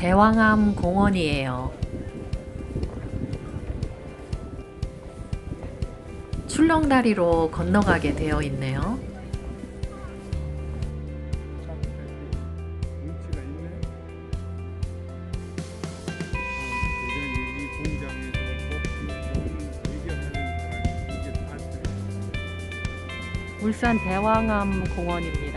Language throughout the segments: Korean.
대왕암 공원이에요. 출렁다리로 건너가게 되어 있네요. 울산 대왕암 공원입니다.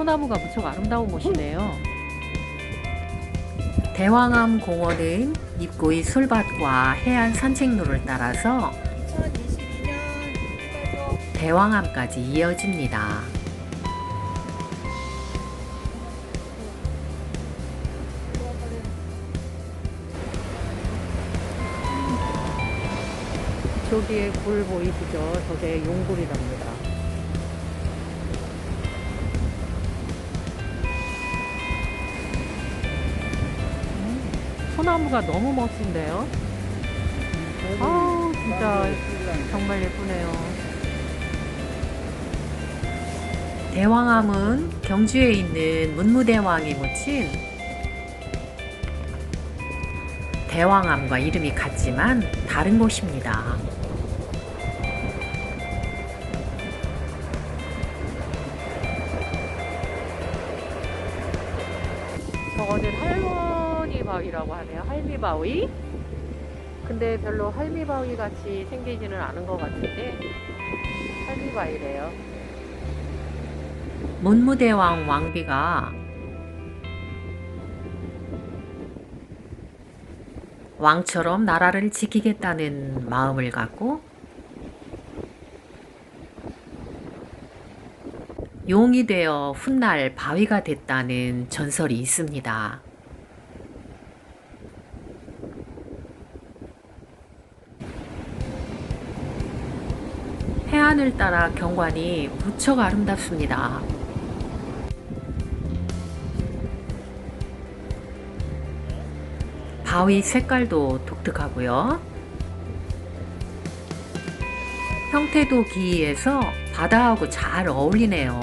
소나무가 무척 아름다운 곳이네요. 대왕암 공원은 입구의 솔밭과 해안 산책로를 따라서 2022년 대왕암까지 이어집니다. 저기에 굴 보이시죠? 저게 용굴이랍니다. 소나무가 너무 멋진데요? 아우, 진짜 정말 예쁘네요. 대왕암은 경주에 있는 문무대왕이 묻힌 대왕암과 이름이 같지만 다른 곳입니다. 저거는 할머 니 바위라고 하네요. 할미 바위. 근데 별로 할미 바위 같이 생기지는 않은 것 같은데 할미 바위래요. 문무대왕 왕비가 왕처럼 나라를 지키겠다는 마음을 갖고 용이 되어 훗날 바위가 됐다는 전설이 있습니다. 해안을 따라 경관이 무척 아름답습니다. 바위 색깔도 독특하고요. 형태도 기이해서 바다하고 잘 어울리네요.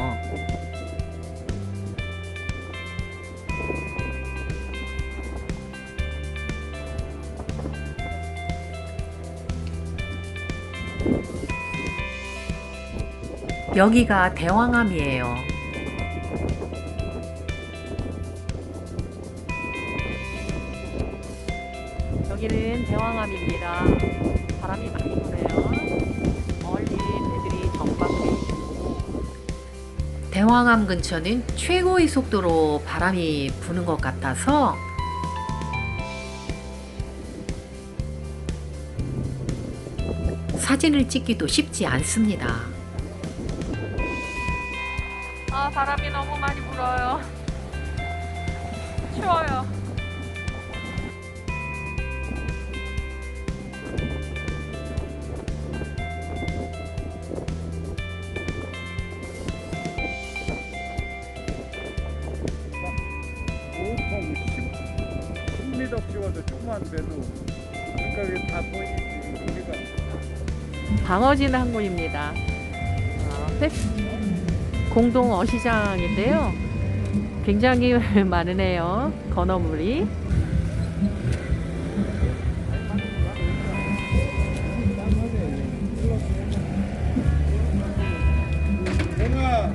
여기가 대왕암이에요. 여기는 대왕암입니다. 바람이 많이 부네요. 멀리 배들이 정박해 대왕암 근처는 최고의 속도로 바람이 부는 것 같아서 사진을 찍기도 쉽지 않습니다. 바람이 너무 많이 불어요. 추워요. 보통 10, 10m 찍어도 조그만 배도 그러니까 이게 다 보이지 우리가 방어진 항구입니다. 어, 회- 공동 어시장인데요. 굉장히 많으네요. 건어물이. 영아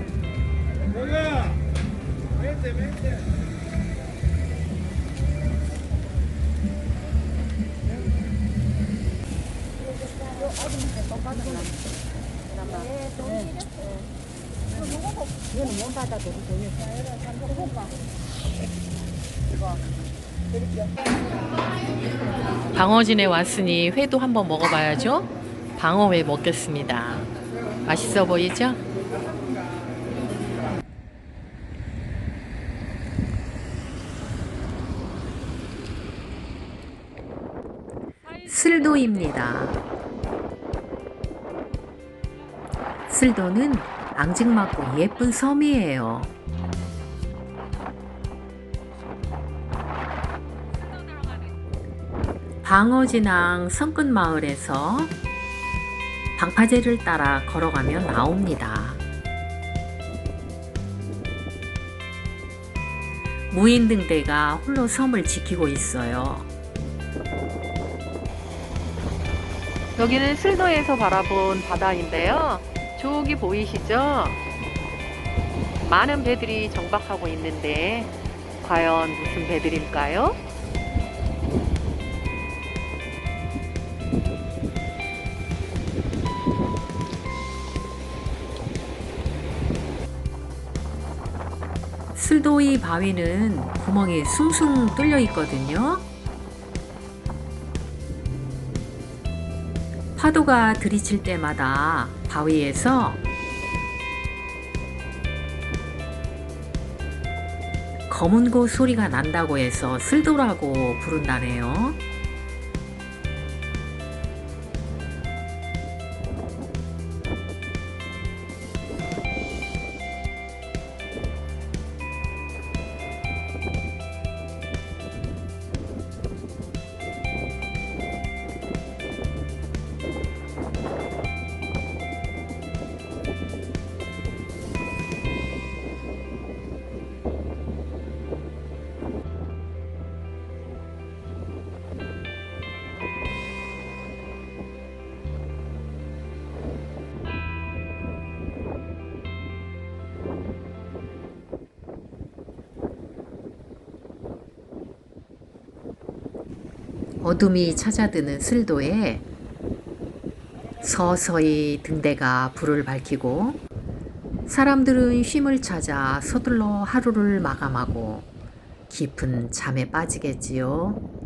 영아 멘트 멘트 방어진에 왔으니 회도 한번 먹어봐야죠. 방어회 먹겠습니다. 맛있어 보이죠? 슬도입니다. 슬도는 앙증맞고 예쁜 섬이에요. 방어진항 성끝마을에서 방파제를 따라 걸어가면 나옵니다. 무인 등대가 홀로 섬을 지키고 있어요. 여기는 슬도에서 바라본 바다인데요. 저기 보이시죠? 많은 배들이 정박하고 있는데 과연 무슨 배들일까요? 슬도이 바위는 구멍이 숭숭 뚫려 있거든요. 파도가 들이칠 때마다 바위에서 검은 고 소리가 난다고 해서 슬도라고 부른다네요. 어둠이 찾아드는 슬도에 서서히 등대가 불을 밝히고 사람들은 쉼을 찾아 서둘러 하루를 마감하고 깊은 잠에 빠지겠지요.